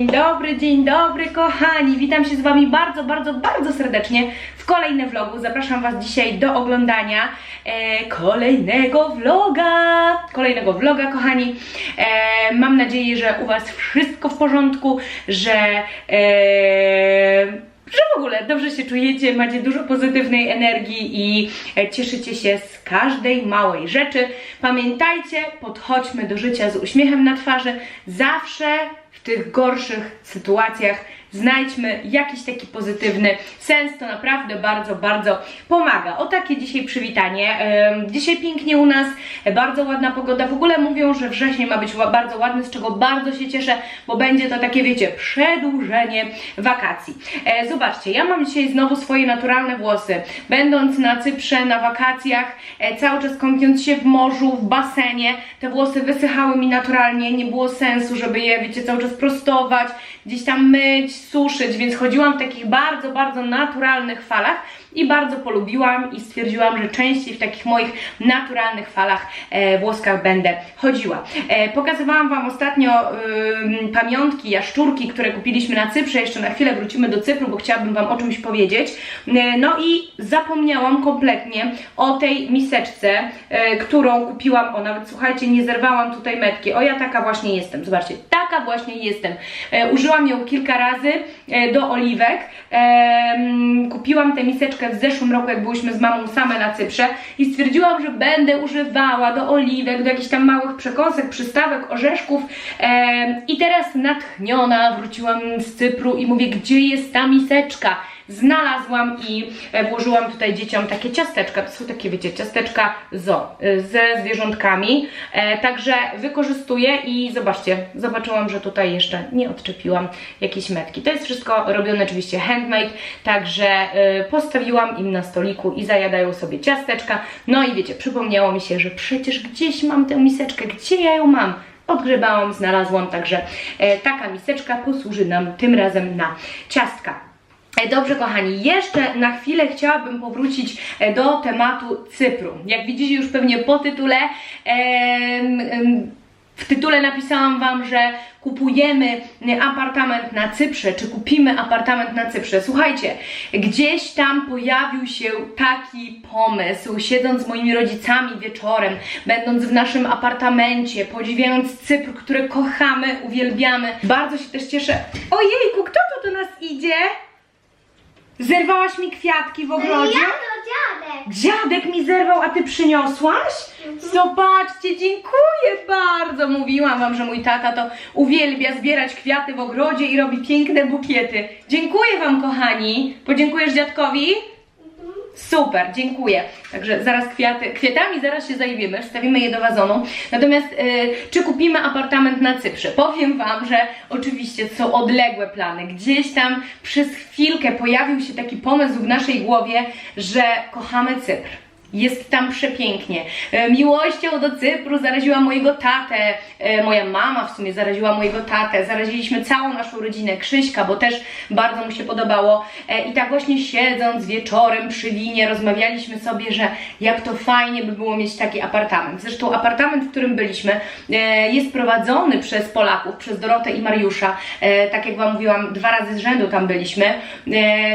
Dzień dobry, dzień dobry kochani, witam się z wami bardzo, bardzo, bardzo serdecznie w kolejnym vlogu. Zapraszam was dzisiaj do oglądania e, kolejnego vloga, kolejnego vloga kochani. E, mam nadzieję, że u was wszystko w porządku, że e, że w ogóle dobrze się czujecie, macie dużo pozytywnej energii i e, cieszycie się z każdej małej rzeczy. Pamiętajcie, podchodźmy do życia z uśmiechem na twarzy. Zawsze w tych gorszych sytuacjach znajdźmy jakiś taki pozytywny sens. To naprawdę bardzo, bardzo pomaga. O takie dzisiaj przywitanie. Dzisiaj pięknie u nas, bardzo ładna pogoda. W ogóle mówią, że wrzesień ma być bardzo ładny, z czego bardzo się cieszę, bo będzie to takie, wiecie, przedłużenie wakacji. E, zobaczcie, ja mam dzisiaj znowu swoje naturalne włosy. Będąc na Cyprze, na wakacjach, e, cały czas kąpiąc się w morzu, w basenie, te włosy wysychały mi naturalnie, nie było sensu, żeby je, wiecie, cały czas prostować, gdzieś tam myć, suszyć, więc chodziłam w takich bardzo, bardzo naturalnych falach i bardzo polubiłam i stwierdziłam, że częściej w takich moich naturalnych falach e, włoskach będę chodziła. E, pokazywałam Wam ostatnio ym, pamiątki, jaszczurki, które kupiliśmy na Cyprze. Jeszcze na chwilę wrócimy do Cypru, bo chciałabym Wam o czymś powiedzieć. E, no i zapomniałam kompletnie o tej miseczce, e, którą kupiłam. O, nawet słuchajcie, nie zerwałam tutaj metki. O, ja taka właśnie jestem. Zobaczcie, taka właśnie jestem. E, użyłam ją kilka razy e, do oliwek. E, mm, kupiłam tę miseczkę w zeszłym roku, jak byłyśmy z mamą same na Cyprze i stwierdziłam, że będę używała do oliwek, do jakichś tam małych przekąsek, przystawek, orzeszków. E, I teraz natchniona wróciłam z Cypru i mówię, gdzie jest ta miseczka? Znalazłam i e, włożyłam tutaj dzieciom takie ciasteczka. To są takie, wiecie, ciasteczka zo, e, ze zwierzątkami. E, także wykorzystuję i zobaczcie, zobaczyłam, że tutaj jeszcze nie odczepiłam jakiejś metki. To jest wszystko robione oczywiście handmade, także postawiłam im na stoliku i zajadają sobie ciasteczka. No i wiecie, przypomniało mi się, że przecież gdzieś mam tę miseczkę, gdzie ja ją mam? Odgrzebałam, znalazłam, także e, taka miseczka posłuży nam tym razem na ciastka. Dobrze, kochani, jeszcze na chwilę chciałabym powrócić e, do tematu Cypru. Jak widzicie już pewnie po tytule, w tytule napisałam Wam, że kupujemy apartament na Cyprze, czy kupimy apartament na Cyprze. Słuchajcie, gdzieś tam pojawił się taki pomysł, siedząc z moimi rodzicami wieczorem, będąc w naszym apartamencie, podziwiając Cypr, który kochamy, uwielbiamy. Bardzo się też cieszę. Ojejku, kto tu do nas idzie? Zerwałaś mi kwiatki w ogrodzie? Ja to dziadek. Dziadek mi zerwał, a ty przyniosłaś? Zobaczcie, dziękuję bardzo. Mówiłam wam, że mój tata to uwielbia zbierać kwiaty w ogrodzie i robi piękne bukiety. Dziękuję wam, kochani. Podziękujesz dziadkowi? Super, dziękuję. Także zaraz kwiaty, kwiatami zaraz się zajmiemy, wstawimy je do wazonu. Natomiast y, czy kupimy apartament na Cyprze? Powiem Wam, że oczywiście są odległe plany. Gdzieś tam przez chwilkę pojawił się taki pomysł w naszej głowie, że kochamy Cypr. Jest tam przepięknie. E, Miłością do Cypru zaraziła mojego tatę, e, moja mama w sumie zaraziła mojego tatę, zaraziliśmy całą naszą rodzinę, Krzyśka, bo też bardzo mu się podobało. E, I tak właśnie siedząc wieczorem przy linie rozmawialiśmy sobie, że jak to fajnie by było mieć taki apartament. Zresztą apartament, w którym byliśmy, jest prowadzony przez Polaków, przez Dorotę i Mariusza. Tak jak Wam mówiłam, dwa razy z rzędu tam byliśmy.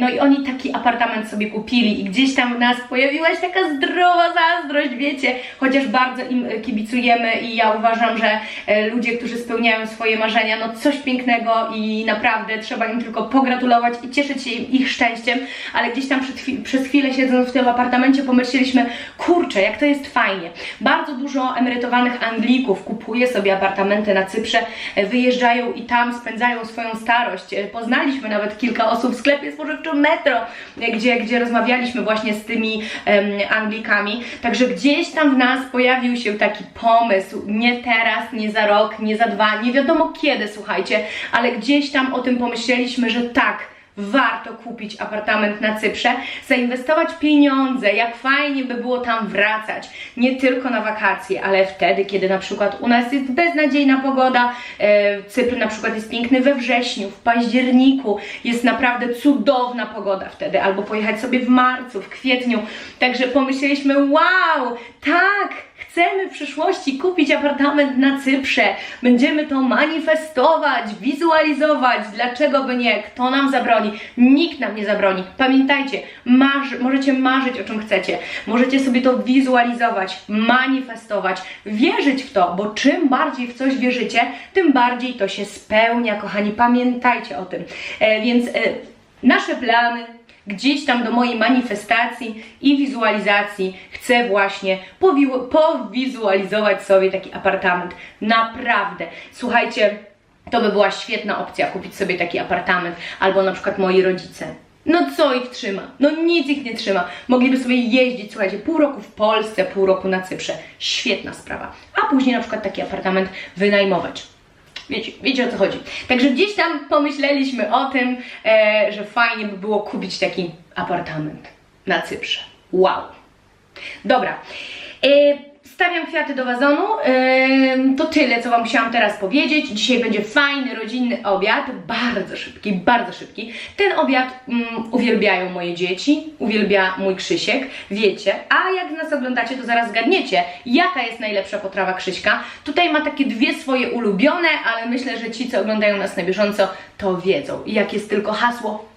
No i oni taki apartament sobie kupili i gdzieś tam w nas pojawiła się taka zdrowa zazdrość, wiecie, chociaż bardzo im e, kibicujemy i ja uważam, że e, ludzie, którzy spełniają swoje marzenia, no coś pięknego i naprawdę trzeba im tylko pogratulować i cieszyć się ich szczęściem, ale gdzieś tam przez chwilę siedząc w tym apartamencie pomyśleliśmy, kurczę, jak to jest fajnie. Bardzo dużo emerytowanych Anglików kupuje sobie apartamenty na Cyprze, e, wyjeżdżają i tam spędzają swoją starość. Poznaliśmy nawet kilka osób w sklepie spożywczym Metro, gdzie, gdzie rozmawialiśmy właśnie z tymi em, Anglikami. Także gdzieś tam w nas pojawił się taki pomysł, nie teraz, nie za rok, nie za dwa, nie wiadomo kiedy, słuchajcie, ale gdzieś tam o tym pomyśleliśmy, że tak, warto kupić apartament na Cyprze, zainwestować pieniądze, jak fajnie by było tam wracać, nie tylko na wakacje, ale wtedy, kiedy na przykład u nas jest beznadziejna pogoda, Cypr na przykład jest piękny we wrześniu, w październiku, jest naprawdę cudowna pogoda wtedy, albo pojechać sobie w marcu, w kwietniu, także pomyśleliśmy, wow, tak, Chcemy w przyszłości kupić apartament na Cyprze. Będziemy to manifestować, wizualizować. Dlaczego by nie? Kto nam zabroni? Nikt nam nie zabroni. Pamiętajcie, marzy, możecie marzyć o czym chcecie. Możecie sobie to wizualizować, manifestować, wierzyć w to, bo czym bardziej w coś wierzycie, tym bardziej to się spełnia, kochani. Pamiętajcie o tym. E, więc e, nasze plany, gdzieś tam do mojej manifestacji i wizualizacji chcę właśnie powi- powizualizować sobie taki apartament. Naprawdę. Słuchajcie, to by była świetna opcja kupić sobie taki apartament albo na przykład moi rodzice. No co ich trzyma? No nic ich nie trzyma. Mogliby sobie jeździć, słuchajcie, pół roku w Polsce, pół roku na Cyprze. Świetna sprawa. A później na przykład taki apartament wynajmować. Wiecie, wiecie o co chodzi. Także gdzieś tam pomyśleliśmy o tym, e, że fajnie by było kupić taki apartament na Cyprze. Wow. Dobra. E, stawiam kwiaty do wazonu. To tyle, co Wam chciałam teraz powiedzieć. Dzisiaj będzie fajny, rodzinny obiad. Bardzo szybki, bardzo szybki. Ten obiad mm, uwielbiają moje dzieci, uwielbia mój Krzysiek, wiecie. A jak nas oglądacie, to zaraz zgadniecie, jaka jest najlepsza potrawa Krzyśka. Tutaj ma takie dwie swoje ulubione, ale myślę, że ci, co oglądają nas na bieżąco, to wiedzą. I jak jest tylko hasło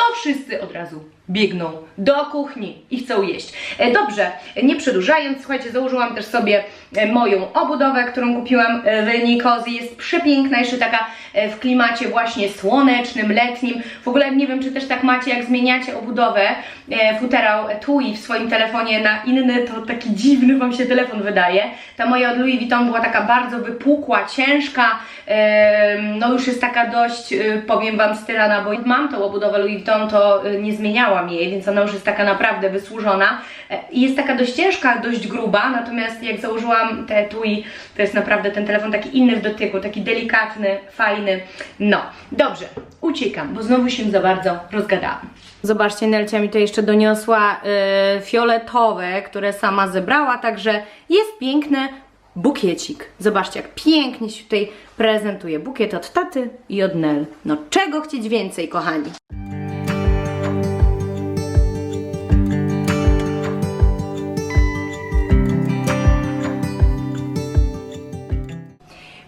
to wszyscy od razu biegną do kuchni i chcą jeść. E, Dobrze, nie przedłużając, słuchajcie, założyłam też sobie e, moją obudowę, którą kupiłam e, w Nikozji. Jest przepiękna, jeszcze taka w klimacie właśnie słonecznym, letnim. W ogóle nie wiem, czy też tak macie, jak zmieniacie obudowę futerał TUI w swoim telefonie na inny, to taki dziwny Wam się telefon wydaje. Ta moja od Louis Vuitton była taka bardzo wypukła, ciężka, no już jest taka dość, y, powiem Wam, styrana, bo mam tą obudowę Louis Vuitton, to y, nie zmieniałam jej, więc ona już jest taka naprawdę wysłużona. E, jest taka dość ciężka, dość gruba, natomiast jak założyłam te TUI, to jest naprawdę ten telefon taki inny w dotyku, taki delikatny, fajny. No, dobrze, uciekam, bo znowu się za bardzo rozgadałam. Zobaczcie, Nelcia mi to jeszcze doniosła y, fioletowe, które sama zebrała, także jest piękny bukiecik. Zobaczcie, jak pięknie się tutaj prezentuje. Bukiet od taty i od Nel. No czego chcieć więcej, kochani?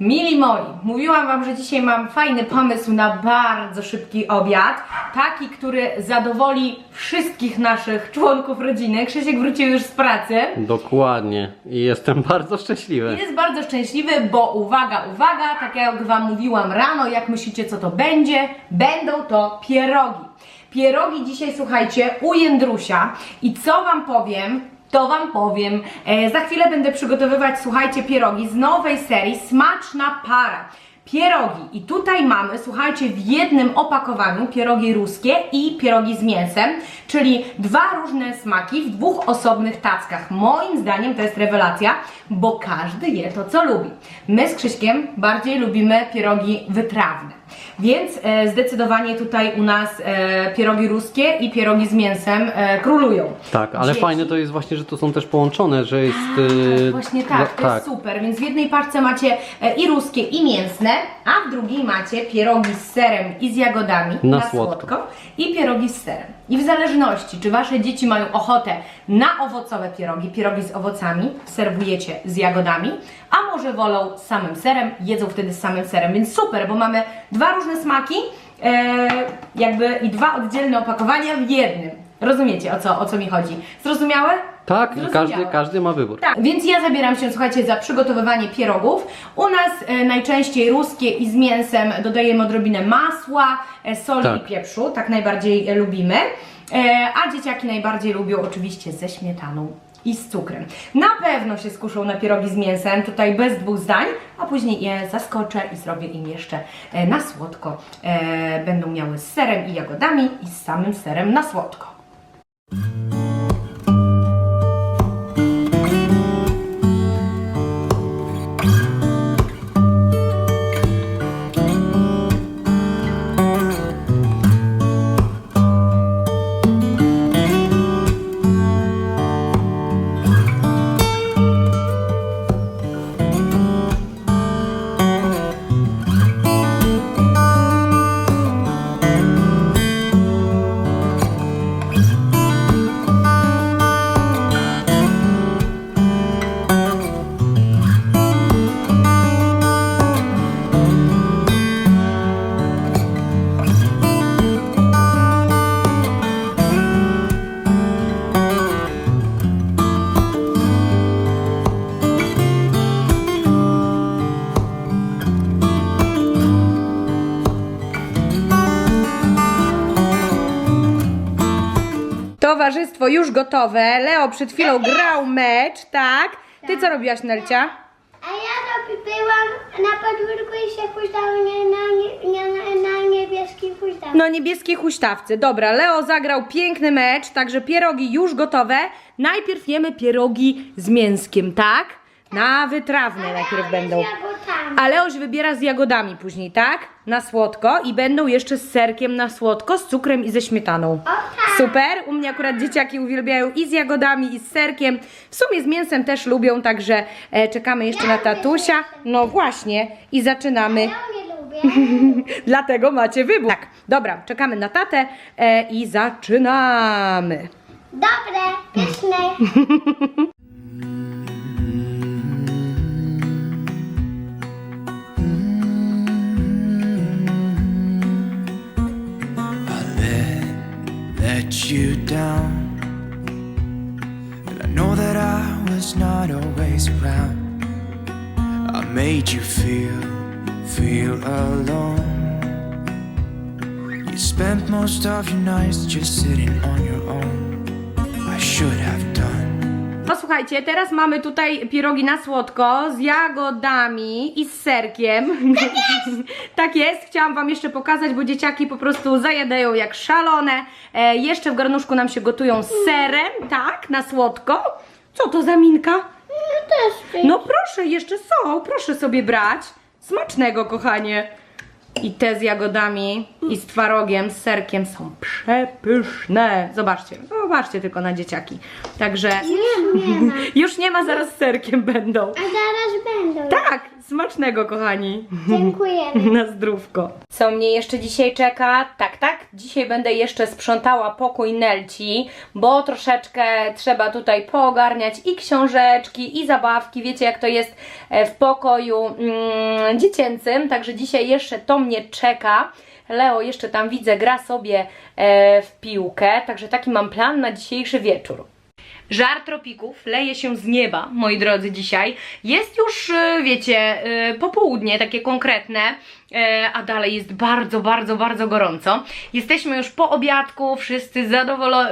Mili moi, mówiłam Wam, że dzisiaj mam fajny pomysł na bardzo szybki obiad. Taki, który zadowoli wszystkich naszych członków rodziny. Krzysiek wrócił już z pracy. Dokładnie. I jestem bardzo szczęśliwy. Jest bardzo szczęśliwy, bo uwaga, uwaga, tak jak Wam mówiłam rano, jak myślicie co to będzie? Będą to pierogi. Pierogi dzisiaj, słuchajcie, u Jędrusia i co Wam powiem, to Wam powiem. E, za chwilę będę przygotowywać, słuchajcie, pierogi z nowej serii Smaczna Para. Pierogi. I tutaj mamy, słuchajcie, w jednym opakowaniu pierogi ruskie i pierogi z mięsem, czyli dwa różne smaki w dwóch osobnych tackach. Moim zdaniem to jest rewelacja, bo każdy je to, co lubi. My z Krzyśkiem bardziej lubimy pierogi wytrawne. Więc e, zdecydowanie tutaj u nas e, pierogi ruskie i pierogi z mięsem e, królują. Tak, ale Dzieci- fajne to jest właśnie, że to są też połączone, że jest... tak, y, właśnie tak, to jest super. Więc w jednej parce macie e, i ruskie, i mięsne, a w drugiej macie pierogi z serem i z jagodami Na słodko. i pierogi z serem. I w zależności, czy wasze dzieci mają ochotę na owocowe pierogi, pierogi z owocami, serwujecie z jagodami, a może wolą z samym serem, jedzą wtedy z samym serem. Więc super, bo mamy dwa różne smaki, e, jakby i dwa oddzielne opakowania w jednym. Rozumiecie o co, o co mi chodzi? Zrozumiałe? Tak, Zrozumiałe. każdy, każdy ma wybór. Tak, więc ja zabieram się, słuchajcie, za przygotowywanie pierogów. U nas e, najczęściej ruskie i z mięsem dodajemy odrobinę masła, e, soli Tak. i pieprzu, tak najbardziej e, lubimy. E, a dzieciaki najbardziej lubią oczywiście ze śmietaną i z cukrem. Na pewno się skuszą na pierogi z mięsem, tutaj bez dwóch zdań, a później je zaskoczę i zrobię im jeszcze e, na słodko. E, będą miały z serem i jagodami i z samym serem na słodko. Towarzystwo już gotowe. Leo przed chwilą grał mecz, tak? Ty co robiłaś, Nelcia? A ja robi, byłam na podwórku i się huśtałam nie, na, nie, nie, na, na niebieskim huśtawce. No niebieskie huśtawce. Dobra, Leo zagrał piękny mecz, także pierogi już gotowe. Najpierw jemy pierogi z mięskiem, tak? Na wytrawne najpierw będą. Z. A Leoś wybiera z jagodami później, tak? Na słodko i będą jeszcze z serkiem na słodko, z cukrem i ze śmietaną. Tak. Super, u mnie akurat dzieciaki uwielbiają i z jagodami, i z serkiem. W sumie z mięsem też lubią, także e, czekamy jeszcze na tatusia. No właśnie, i zaczynamy. Ja nie lubię. Dlatego macie wybór. Tak, dobra, czekamy na tatę e, i zaczynamy. Dobre, pyszne. always around. I made you feel, feel alone. You spent most of your nights just sitting on your own. I should have done. No słuchajcie, teraz mamy tutaj pierogi na słodko z jagodami i z serkiem. tak jest, chciałam wam jeszcze pokazać, bo dzieciaki po prostu zajadają jak szalone. E, jeszcze w garnuszku nam się gotują z serem, tak, na słodko. Co to za minka? No też No proszę, jeszcze są, proszę sobie brać. Smacznego, kochanie. I te z jagodami i z twarogiem, z serkiem są przepyszne. Zobaczcie, zobaczcie tylko na dzieciaki. Także Nie, nie ma. już nie ma, zaraz z serkiem będą. A zaraz będą. Tak, smacznego, kochani. Dziękujemy. Na zdrówko. Co mnie jeszcze dzisiaj czeka? Tak, tak. Dzisiaj będę jeszcze sprzątała pokój Nelci, bo troszeczkę trzeba tutaj poogarniać i książeczki, i zabawki. Wiecie, jak to jest e, w pokoju mm, dziecięcym. Także dzisiaj jeszcze to mnie czeka. Leo jeszcze tam widzę, gra sobie e, w piłkę. Także taki mam plan na dzisiejszy wieczór. Żar tropików leje się z nieba, moi drodzy, dzisiaj. Jest już, e, wiecie, e, popołudnie, takie konkretne, a dalej jest bardzo, bardzo, bardzo gorąco. Jesteśmy już po obiadku, wszyscy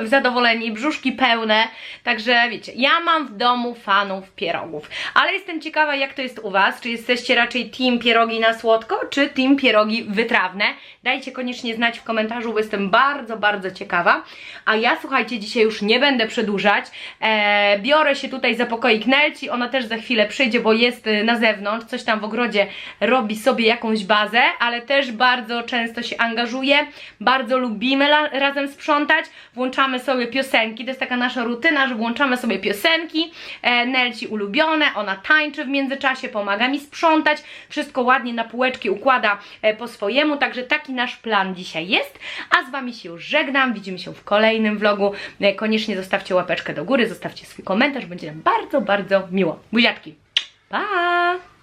zadowoleni, brzuszki pełne, także wiecie, ja mam w domu fanów pierogów, ale jestem ciekawa, jak to jest u Was, czy jesteście raczej team pierogi na słodko, czy team pierogi wytrawne. Dajcie koniecznie znać w komentarzu, bo jestem bardzo, bardzo ciekawa. A ja, słuchajcie, dzisiaj już nie będę przedłużać, e, biorę się tutaj za pokoik Nelci, ona też za chwilę przyjdzie, bo jest y, na zewnątrz, coś tam w ogrodzie robi sobie jakąś bazę, ale też bardzo często się angażuje, bardzo lubimy razem sprzątać, włączamy sobie piosenki, to jest taka nasza rutyna, że włączamy sobie piosenki, e, Nelci ulubione, ona tańczy w międzyczasie, pomaga mi sprzątać, wszystko ładnie na półeczki układa e, po swojemu, także taki nasz plan dzisiaj jest, a z Wami się już żegnam, widzimy się w kolejnym vlogu, e, koniecznie zostawcie łapeczkę do góry, zostawcie swój komentarz, będzie nam bardzo, bardzo miło. Buziaczki, pa!